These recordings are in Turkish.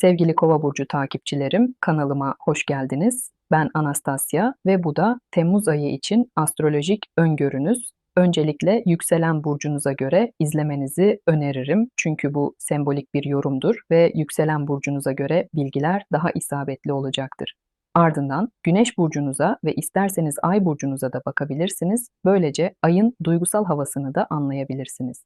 Sevgili Kova burcu takipçilerim, kanalıma hoş geldiniz. Ben Anastasya ve bu da Temmuz ayı için astrolojik öngörünüz. Öncelikle yükselen burcunuza göre izlemenizi öneririm. Çünkü bu sembolik bir yorumdur ve yükselen burcunuza göre bilgiler daha isabetli olacaktır. Ardından Güneş burcunuza ve isterseniz Ay burcunuza da bakabilirsiniz. Böylece ayın duygusal havasını da anlayabilirsiniz.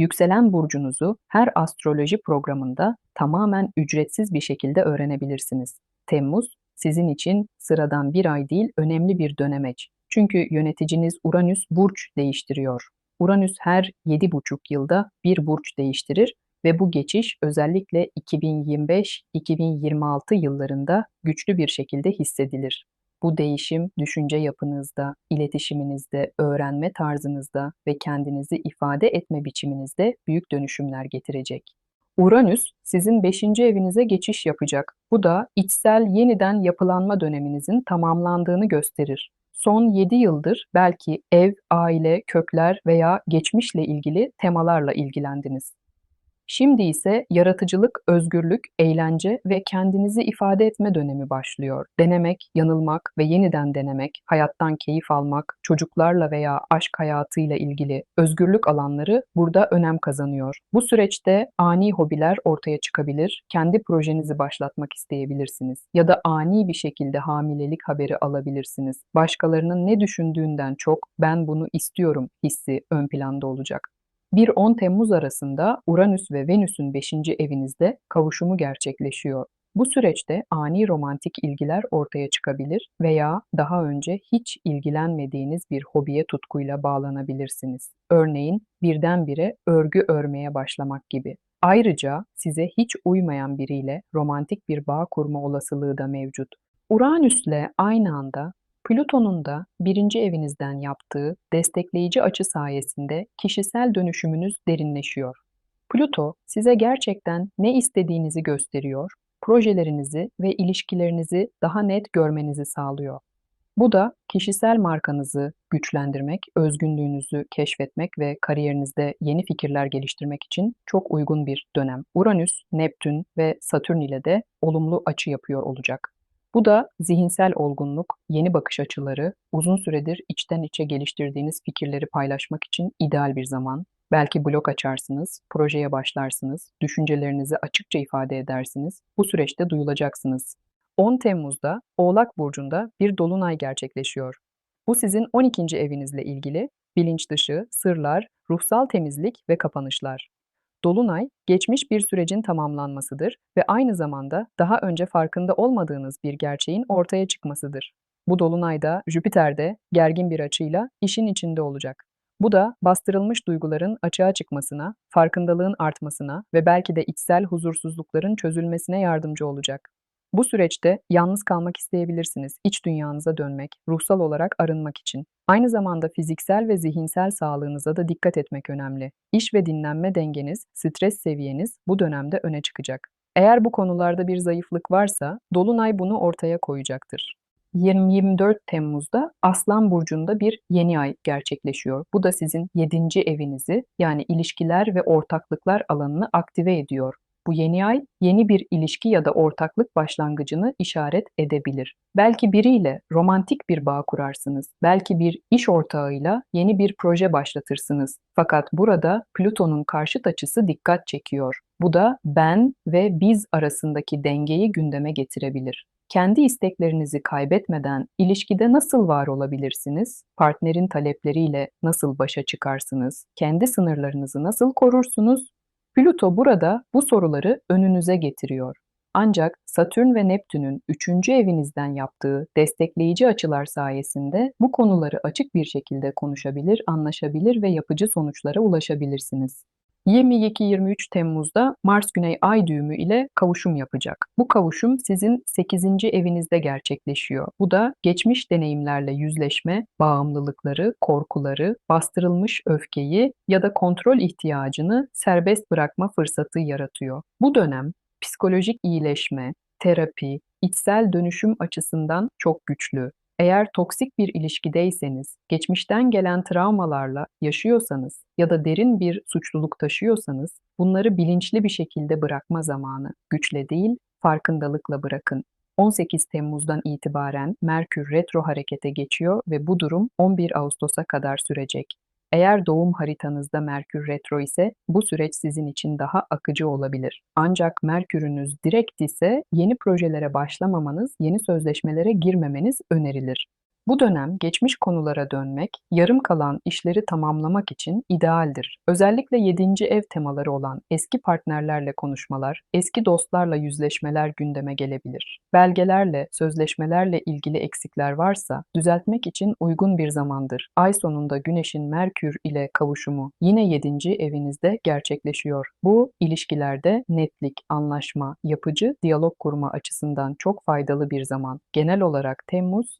Yükselen burcunuzu her astroloji programında tamamen ücretsiz bir şekilde öğrenebilirsiniz. Temmuz sizin için sıradan bir ay değil önemli bir dönemeç. Çünkü yöneticiniz Uranüs burç değiştiriyor. Uranüs her 7,5 yılda bir burç değiştirir ve bu geçiş özellikle 2025-2026 yıllarında güçlü bir şekilde hissedilir. Bu değişim düşünce yapınızda, iletişiminizde, öğrenme tarzınızda ve kendinizi ifade etme biçiminizde büyük dönüşümler getirecek. Uranüs sizin 5. evinize geçiş yapacak. Bu da içsel yeniden yapılanma döneminizin tamamlandığını gösterir. Son 7 yıldır belki ev, aile, kökler veya geçmişle ilgili temalarla ilgilendiniz. Şimdi ise yaratıcılık, özgürlük, eğlence ve kendinizi ifade etme dönemi başlıyor. Denemek, yanılmak ve yeniden denemek, hayattan keyif almak, çocuklarla veya aşk hayatıyla ilgili özgürlük alanları burada önem kazanıyor. Bu süreçte ani hobiler ortaya çıkabilir, kendi projenizi başlatmak isteyebilirsiniz ya da ani bir şekilde hamilelik haberi alabilirsiniz. Başkalarının ne düşündüğünden çok ben bunu istiyorum hissi ön planda olacak. 1-10 Temmuz arasında Uranüs ve Venüs'ün 5. evinizde kavuşumu gerçekleşiyor. Bu süreçte ani romantik ilgiler ortaya çıkabilir veya daha önce hiç ilgilenmediğiniz bir hobiye tutkuyla bağlanabilirsiniz. Örneğin birdenbire örgü örmeye başlamak gibi. Ayrıca size hiç uymayan biriyle romantik bir bağ kurma olasılığı da mevcut. Uranüs'le aynı anda Plüton'un da birinci evinizden yaptığı destekleyici açı sayesinde kişisel dönüşümünüz derinleşiyor. Plüto size gerçekten ne istediğinizi gösteriyor, projelerinizi ve ilişkilerinizi daha net görmenizi sağlıyor. Bu da kişisel markanızı güçlendirmek, özgünlüğünüzü keşfetmek ve kariyerinizde yeni fikirler geliştirmek için çok uygun bir dönem. Uranüs, Neptün ve Satürn ile de olumlu açı yapıyor olacak. Bu da zihinsel olgunluk, yeni bakış açıları, uzun süredir içten içe geliştirdiğiniz fikirleri paylaşmak için ideal bir zaman. Belki blog açarsınız, projeye başlarsınız, düşüncelerinizi açıkça ifade edersiniz. Bu süreçte duyulacaksınız. 10 Temmuz'da Oğlak Burcu'nda bir dolunay gerçekleşiyor. Bu sizin 12. evinizle ilgili bilinç dışı, sırlar, ruhsal temizlik ve kapanışlar. Dolunay, geçmiş bir sürecin tamamlanmasıdır ve aynı zamanda daha önce farkında olmadığınız bir gerçeğin ortaya çıkmasıdır. Bu dolunayda Jüpiter'de gergin bir açıyla işin içinde olacak. Bu da bastırılmış duyguların açığa çıkmasına, farkındalığın artmasına ve belki de içsel huzursuzlukların çözülmesine yardımcı olacak. Bu süreçte yalnız kalmak isteyebilirsiniz, iç dünyanıza dönmek, ruhsal olarak arınmak için. Aynı zamanda fiziksel ve zihinsel sağlığınıza da dikkat etmek önemli. İş ve dinlenme dengeniz, stres seviyeniz bu dönemde öne çıkacak. Eğer bu konularda bir zayıflık varsa, Dolunay bunu ortaya koyacaktır. 20-24 Temmuz'da Aslan Burcu'nda bir yeni ay gerçekleşiyor. Bu da sizin 7. evinizi yani ilişkiler ve ortaklıklar alanını aktive ediyor. Bu yeni ay yeni bir ilişki ya da ortaklık başlangıcını işaret edebilir. Belki biriyle romantik bir bağ kurarsınız. Belki bir iş ortağıyla yeni bir proje başlatırsınız. Fakat burada Plüton'un karşıt açısı dikkat çekiyor. Bu da ben ve biz arasındaki dengeyi gündeme getirebilir. Kendi isteklerinizi kaybetmeden ilişkide nasıl var olabilirsiniz? Partnerin talepleriyle nasıl başa çıkarsınız? Kendi sınırlarınızı nasıl korursunuz? Plüto burada bu soruları önünüze getiriyor. Ancak Satürn ve Neptün'ün 3. evinizden yaptığı destekleyici açılar sayesinde bu konuları açık bir şekilde konuşabilir, anlaşabilir ve yapıcı sonuçlara ulaşabilirsiniz. 22-23 Temmuz'da Mars Güney Ay düğümü ile kavuşum yapacak. Bu kavuşum sizin 8. evinizde gerçekleşiyor. Bu da geçmiş deneyimlerle yüzleşme, bağımlılıkları, korkuları, bastırılmış öfkeyi ya da kontrol ihtiyacını serbest bırakma fırsatı yaratıyor. Bu dönem psikolojik iyileşme, terapi, içsel dönüşüm açısından çok güçlü. Eğer toksik bir ilişkideyseniz, geçmişten gelen travmalarla yaşıyorsanız ya da derin bir suçluluk taşıyorsanız bunları bilinçli bir şekilde bırakma zamanı. Güçle değil, farkındalıkla bırakın. 18 Temmuz'dan itibaren Merkür retro harekete geçiyor ve bu durum 11 Ağustos'a kadar sürecek. Eğer doğum haritanızda Merkür retro ise bu süreç sizin için daha akıcı olabilir. Ancak Merkürünüz direkt ise yeni projelere başlamamanız, yeni sözleşmelere girmemeniz önerilir. Bu dönem geçmiş konulara dönmek, yarım kalan işleri tamamlamak için idealdir. Özellikle 7. ev temaları olan eski partnerlerle konuşmalar, eski dostlarla yüzleşmeler gündeme gelebilir. Belgelerle, sözleşmelerle ilgili eksikler varsa düzeltmek için uygun bir zamandır. Ay sonunda Güneş'in Merkür ile kavuşumu yine 7. evinizde gerçekleşiyor. Bu ilişkilerde netlik, anlaşma, yapıcı diyalog kurma açısından çok faydalı bir zaman. Genel olarak Temmuz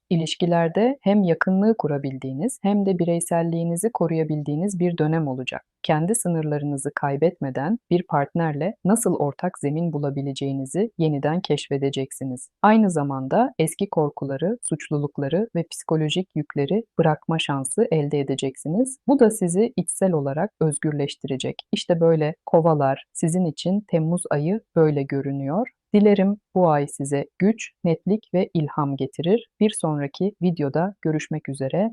ilişkilerde hem yakınlığı kurabildiğiniz hem de bireyselliğinizi koruyabildiğiniz bir dönem olacak. Kendi sınırlarınızı kaybetmeden bir partnerle nasıl ortak zemin bulabileceğinizi yeniden keşfedeceksiniz. Aynı zamanda eski korkuları, suçlulukları ve psikolojik yükleri bırakma şansı elde edeceksiniz. Bu da sizi içsel olarak özgürleştirecek. İşte böyle kovalar sizin için Temmuz ayı böyle görünüyor. Dilerim bu ay size güç, netlik ve ilham getirir. Bir sonraki videoda görüşmek üzere.